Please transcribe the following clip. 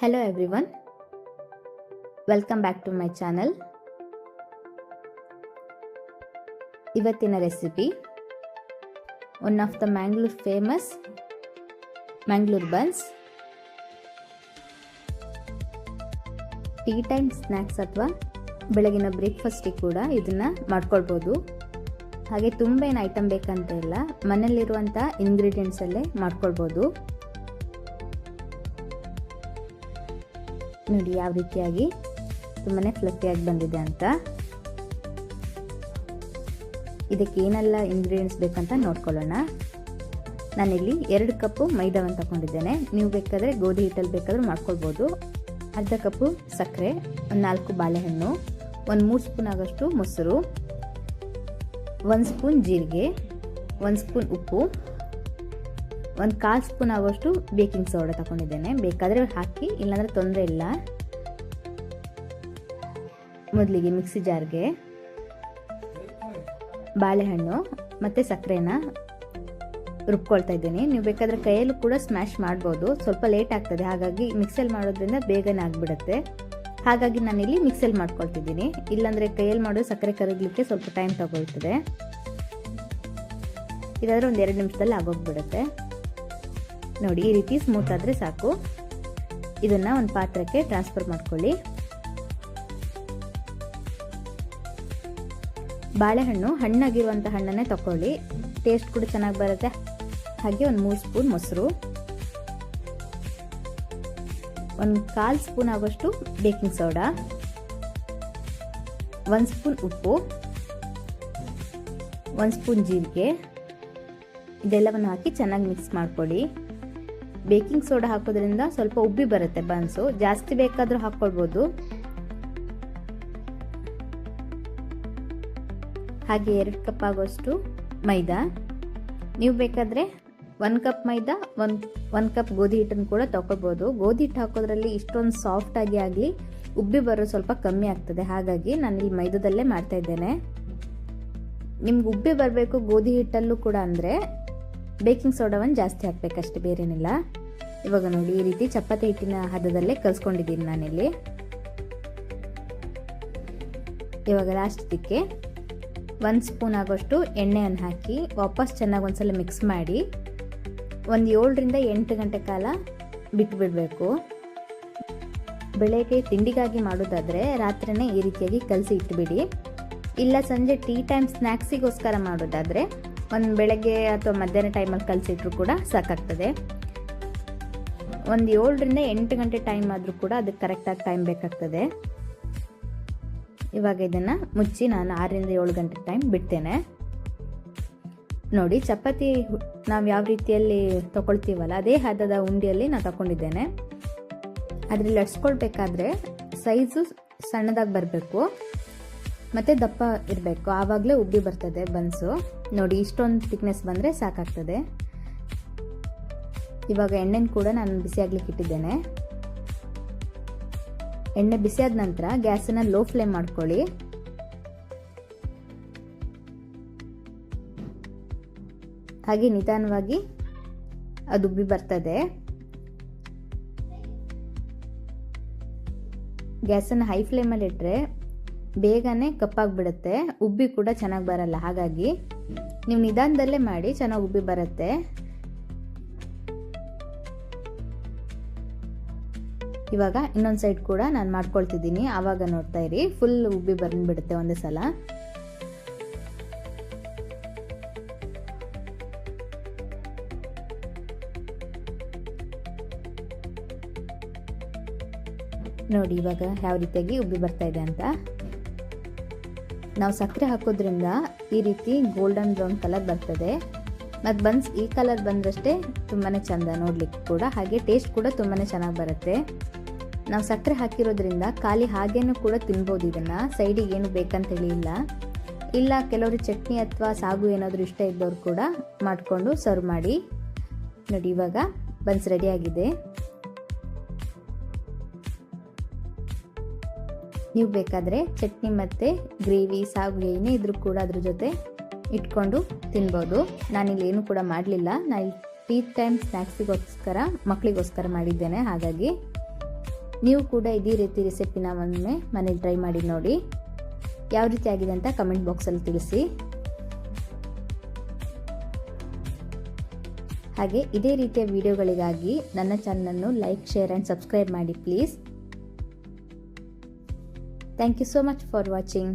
Hello everyone, welcome back to my channel ಇವತ್ತಿನ recipe one of the Mangalore famous Mangalore buns tea time snacks ಅಥವಾ ಬೆಳಗಿನ ಬ್ರೇಕ್ಫಾಸ್ಟಿಗೆ ಕೂಡ ಇದನ್ನು ಮಾಡ್ಕೊಳ್ಬೋದು. ಹಾಗೆ ತುಂಬ ಏನು ಐಟಮ್ ಬೇಕಂತ ಇಲ್ಲ ಮನೆಯಲ್ಲಿರುವಂಥ ಇಂಗ್ರೀಡಿಯೆಂಟ್ಸಲ್ಲೇ ಮಾಡ್ಕೊಳ್ಬೋದು. ನೋಡಿ ಯಾವ ರೀತಿಯಾಗಿ ತುಂಬಾ ಫ್ಲಫಿಯಾಗಿ ಬಂದಿದೆ ಅಂತ. ಇದಕ್ಕೆ ಏನೆಲ್ಲ ಇಂಗ್ರೀಡಿಯೆಂಟ್ಸ್ ಬೇಕಂತ ನೋಡ್ಕೊಳ್ಳೋಣ. ನಾನಿಲ್ಲಿ ಎರಡು ಕಪ್ಪು ಮೈದಾವನ್ನು ತಗೊಂಡಿದ್ದೇನೆ. ನೀವು ಬೇಕಾದರೆ ಗೋಧಿ ಹಿಟ್ಟಲ್ಲಿ ಬೇಕಾದರೂ ಮಾಡ್ಕೊಳ್ಬೋದು. ಅರ್ಧ ಕಪ್ಪು ಸಕ್ಕರೆ, ಒಂದು ನಾಲ್ಕು ಬಾಳೆಹಣ್ಣು, ಒಂದು ಮೂರು ಸ್ಪೂನ್ ಆಗೋಷ್ಟು ಮೊಸರು, ಒಂದು ಸ್ಪೂನ್ ಜೀರಿಗೆ, ಒಂದು ಸ್ಪೂನ್ ಉಪ್ಪು ಒಂದು ಕಾಲು ಸ್ಪೂನ್ ಆಗೋಷ್ಟು ಬೇಕಿಂಗ್ ಸೋಡಾ ತಗೊಂಡಿದ್ದೇನೆ. ಬೇಕಾದರೆ ಹಾಕಿ, ಇಲ್ಲಾಂದರೆ ತೊಂದರೆ ಇಲ್ಲ. ಮೊದಲಿಗೆ ಮಿಕ್ಸಿ ಜಾರ್ಗೆ ಬಾಳೆಹಣ್ಣು ಮತ್ತು ಸಕ್ಕರೆನ ರುಬ್ಕೊಳ್ತಾ ಇದ್ದೀನಿ. ನೀವು ಬೇಕಾದರೆ ಕೈಯಲ್ಲೂ ಕೂಡ ಸ್ಮ್ಯಾಶ್ ಮಾಡ್ಬೋದು. ಸ್ವಲ್ಪ ಲೇಟ್ ಆಗ್ತದೆ, ಹಾಗಾಗಿ ಮಿಕ್ಸಲ್ಲಿ ಮಾಡೋದ್ರಿಂದ ಬೇಗನೆ ಆಗಿಬಿಡುತ್ತೆ. ಹಾಗಾಗಿ ನಾನಿಲ್ಲಿ ಮಿಕ್ಸಲ್ಲಿ ಮಾಡ್ಕೊಳ್ತಿದ್ದೀನಿ. ಇಲ್ಲಾಂದರೆ ಕೈಯಲ್ಲಿ ಮಾಡೋ ಸಕ್ಕರೆ ಕರಗಲಿಕ್ಕೆ ಸ್ವಲ್ಪ ಟೈಮ್ ತಗೊಳ್ತದೆ. ಇದಾದರೆ ಒಂದು ಎರಡು ನಿಮಿಷದಲ್ಲಿ ಆಗೋಗ್ಬಿಡುತ್ತೆ. ನೋಡಿ, ಈ ರೀತಿ ಸ್ಮೂತ್ ಆದರೆ ಸಾಕು. ಇದನ್ನು ಒಂದು ಪಾತ್ರಕ್ಕೆ ಟ್ರಾನ್ಸ್ಫರ್ ಮಾಡ್ಕೊಳ್ಳಿ. ಬಾಳೆಹಣ್ಣು ಹಣ್ಣಾಗಿರುವಂಥ ಹಣ್ಣನ್ನೇ ತಗೊಳ್ಳಿ ಟೇಸ್ಟ್ ಕೂಡ ಚೆನ್ನಾಗಿ ಬರುತ್ತೆ. ಹಾಗೆ ಒಂದು ಮೂರು ಸ್ಪೂನ್ ಮೊಸರು. ಒಂದು ಕಾಲು ಸ್ಪೂನ್ ಆಗೋಷ್ಟು ಬೇಕಿಂಗ್ ಸೋಡಾ ಒಂದು ಸ್ಪೂನ್ ಉಪ್ಪು. ಒಂದು ಸ್ಪೂನ್ ಜೀರಿಗೆ. ಇದೆಲ್ಲವನ್ನು ಹಾಕಿ ಚೆನ್ನಾಗಿ ಮಿಕ್ಸ್ ಮಾಡ್ಕೊಳ್ಳಿ. ಬೇಕಿಂಗ್ ಸೋಡಾ ಹಾಕೋದ್ರಿಂದ ಸ್ವಲ್ಪ ಉಬ್ಬಿ ಬರುತ್ತೆ ಬನ್ಸು. ಜಾಸ್ತಿ ಬೇಕಾದರೂ ಹಾಕ್ಕೊಳ್ಬೋದು. ಹಾಗೆ ಎರಡು ಕಪ್ ಆಗೋಷ್ಟು ಮೈದಾ. ನೀವು ಬೇಕಾದರೆ one cup maida one one cup ಗೋಧಿ ಹಿಟ್ಟನ್ನು ಕೂಡ ತಗೊಳ್ಬೋದು ಗೋಧಿ ಹಿಟ್ಟು ಹಾಕೋದ್ರಲ್ಲಿ ಇಷ್ಟೊಂದು ಸಾಫ್ಟಾಗಿ ಆಗಲಿ, ಉಬ್ಬಿ ಬರೋದು ಸ್ವಲ್ಪ ಕಮ್ಮಿ ಆಗ್ತದೆ. ಹಾಗಾಗಿ ನಾನು ಇಲ್ಲಿ ಮೈದಾದಲ್ಲೇ ಮಾಡ್ತಾ ಇದ್ದೇನೆ. ನಿಮ್ಗೆ ಉಬ್ಬಿ ಬರಬೇಕು ಗೋಧಿ ಹಿಟ್ಟಲ್ಲೂ ಕೂಡ ಅಂದರೆ ಬೇಕಿಂಗ್ ಸೋಡಾವನ್ನು ಜಾಸ್ತಿ ಹಾಕಬೇಕಷ್ಟೇ, ಬೇರೇನಿಲ್ಲ. ಇವಾಗ ನೋಡಿ ಈ ರೀತಿ ಚಪಾತಿ ಹಿಟ್ಟಿನ ಹದದಲ್ಲೇ ಕಲ್ಸ್ಕೊಂಡಿದ್ದೀನಿ ನಾನಿಲ್ಲಿ. ಇವಾಗ ಲಾಸ್ಟ್ ಇದಕ್ಕೆ ಒಂದು ಸ್ಪೂನ್ ಆಗೋಷ್ಟು ಎಣ್ಣೆಯನ್ನು ಹಾಕಿ ವಾಪಸ್ ಚೆನ್ನಾಗಿ ಒಂದ್ಸಲ ಮಿಕ್ಸ್ ಮಾಡಿ ಒಂದು ಏಳರಿಂದ ಎಂಟು ಗಂಟೆ ಕಾಲ ಬಿಟ್ಟುಬಿಡಬೇಕು ಬೆಳಗ್ಗೆ ತಿಂಡಿಗಾಗಿ ಮಾಡೋದಾದರೆ ರಾತ್ರಿನೇ ಈ ರೀತಿಯಾಗಿ ಕಲಸಿ ಇಟ್ಬಿಡಿ. ಇಲ್ಲ ಸಂಜೆ ಟೀ ಟೈಮ್ ಸ್ನ್ಯಾಕ್ಸಿಗೋಸ್ಕರ ಮಾಡೋದಾದರೆ ಒಂದು ಬೆಳಗ್ಗೆ ಅಥವಾ ಮಧ್ಯಾಹ್ನ ಟೈಮಲ್ಲಿ ಕಲಸಿಟ್ರು ಕೂಡ ಸಾಕಾಗ್ತದೆ. ಒಂದು ಏಳರಿಂದ ಎಂಟು ಗಂಟೆ ಟೈಮ್ ಆದರೂ ಕೂಡ ಅದಕ್ಕೆ ಕರೆಕ್ಟಾಗಿ ಟೈಮ್ ಬೇಕಾಗ್ತದೆ. ಇವಾಗ ಇದನ್ನು ಮುಚ್ಚಿ ನಾನು ಆರರಿಂದ ಏಳು ಗಂಟೆ ಟೈಮ್ ಬಿಡ್ತೇನೆ. ನೋಡಿ, ಚಪಾತಿ ನಾವು ಯಾವ ರೀತಿಯಲ್ಲಿ ತಗೊಳ್ತೀವಲ್ಲ, ಅದೇ ಹದದ ಉಂಡಿಯಲ್ಲಿ ನಾನು ತಗೊಂಡಿದ್ದೇನೆ. ಅದರಲ್ಲಿ ಲಟ್ಸ್ಕೊಳ್ಬೇಕಾದ್ರೆ ಸೈಜು ಸಣ್ಣದಾಗಿ ಬರಬೇಕು. ಮತ್ತು ದಪ್ಪ ಇರಬೇಕು. ಆವಾಗಲೇ ಉಬ್ಬಿ ಬರ್ತದೆ ಬನ್ಸು. ನೋಡಿ, ಇಷ್ಟೊಂದು ಥಿಕ್ನೆಸ್ ಬಂದರೆ ಸಾಕಾಗ್ತದೆ. ಇವಾಗ ಎಣ್ಣೆನ ಕೂಡ ನಾನು ಬಿಸಿ ಆಗ್ಲಿಕ್ಕೆ ಇಟ್ಟಿದ್ದೇನೆ. ಎಣ್ಣೆ ಬಿಸಿಯಾದ ನಂತರ ಗ್ಯಾಸನ್ನು ಲೋ ಫ್ಲೇಮ್ ಮಾಡ್ಕೊಳ್ಳಿ. ಹಾಗೆ ನಿಧಾನವಾಗಿ ಅದು ಉಬ್ಬಿ ಬರ್ತದೆ. ಗ್ಯಾಸನ್ನು ಹೈ ಫ್ಲೇಮಲ್ಲಿ ಇಟ್ಟರೆ ಬೇಗನೆ ಕಪ್ಪಾಗಿಬಿಡುತ್ತೆ. ಉಬ್ಬಿ ಕೂಡ ಚೆನ್ನಾಗಿ ಬರಲ್ಲ, ಹಾಗಾಗಿ ನೀವು ನಿಧಾನದಲ್ಲೇ ಮಾಡಿ ಚೆನ್ನಾಗಿ ಉಬ್ಬಿ ಬರುತ್ತೆ. ಇವಾಗ ಇನ್ನೊಂದು ಸೈಡ್ ಕೂಡ ನಾನು ಮಾಡ್ಕೊಳ್ತಿದ್ದೀನಿ. ಆವಾಗ ನೋಡ್ತಾ ಇರಿ. ಫುಲ್ ಉಬ್ಬಿ ಬಂದ್ಬಿಡುತ್ತೆ ಒಂದೇ ಸಲ. ನೋಡಿ ಇವಾಗ ಯಾವ ರೀತಿಯಾಗಿ ಉಬ್ಬಿ ಬರ್ತಾ ಇದೆ ಅಂತ. ನಾವು ಸಕ್ಕರೆ ಹಾಕೋದ್ರಿಂದ ಈ ರೀತಿ ಗೋಲ್ಡನ್ ಬ್ರೌನ್ ಕಲರ್ ಬರ್ತದೆ. ಮತ್ತು ಬನ್ಸ್ ಈ ಕಲರ್ ಬಂದರಷ್ಟೇ ತುಂಬಾ ಚೆಂದ ನೋಡಲಿಕ್ಕೆ ಕೂಡ. ಹಾಗೆ ಟೇಸ್ಟ್ ಕೂಡ ತುಂಬಾ ಚೆನ್ನಾಗಿ ಬರುತ್ತೆ. ನಾವು ಸಕ್ಕರೆ ಹಾಕಿರೋದ್ರಿಂದ ಖಾಲಿ ಹಾಗೇನೂ ಕೂಡ ತಿನ್ಬೋದು ಇದನ್ನು. ಸೈಡಿಗೆ ಏನು ಬೇಕಂತೇಳಿ ಇಲ್ಲ ಇಲ್ಲ ಕೆಲವರು ಚಟ್ನಿ ಅಥವಾ ಸಾಗು ಏನಾದರೂ ಇಷ್ಟ ಇದ್ದವ್ರು ಕೂಡ ಮಾಡಿಕೊಂಡು ಸರ್ವ್ ಮಾಡಿ. ನೋಡಿ, ಇವಾಗ ಬನ್ಸ್ ರೆಡಿಯಾಗಿದೆ ನೀವು ಬೇಕಾದರೆ ಚಟ್ನಿ ಮತ್ತು ಗ್ರೇವಿ, ಸಾಗು ಏನೇ ಇದ್ರೂ ಕೂಡ ಅದ್ರ ಜೊತೆ ಇಟ್ಕೊಂಡು ತಿನ್ಬೋದು. ನಾನಿಲ್ಲಿ ಏನು ಕೂಡ ಮಾಡಲಿಲ್ಲ. ನಾನು ಟೀ ಟೈಮ್ ಸ್ನ್ಯಾಕ್ಸಿಗೋಸ್ಕರ ಮಕ್ಕಳಿಗೋಸ್ಕರ ಮಾಡಿದ್ದೇನೆ. ಹಾಗಾಗಿ ನೀವು ಕೂಡ ಇದೇ ರೀತಿ ರೆಸಿಪಿನ ಒಮ್ಮೆ ಮನೇಲಿ ಟ್ರೈ ಮಾಡಿ ನೋಡಿ. ಯಾವ ರೀತಿ ಆಗಿದೆ ಅಂತ ಕಮೆಂಟ್ ಬಾಕ್ಸಲ್ಲಿ ತಿಳಿಸಿ. ಹಾಗೆ ಇದೇ ರೀತಿಯ ವಿಡಿಯೋಗಳಿಗಾಗಿ ನನ್ನ ಚಾನಲನ್ನು ಲೈಕ್ ಶೇರ್ ಆ್ಯಂಡ್ ಸಬ್ಸ್ಕ್ರೈಬ್ ಮಾಡಿ please thank you so much for watching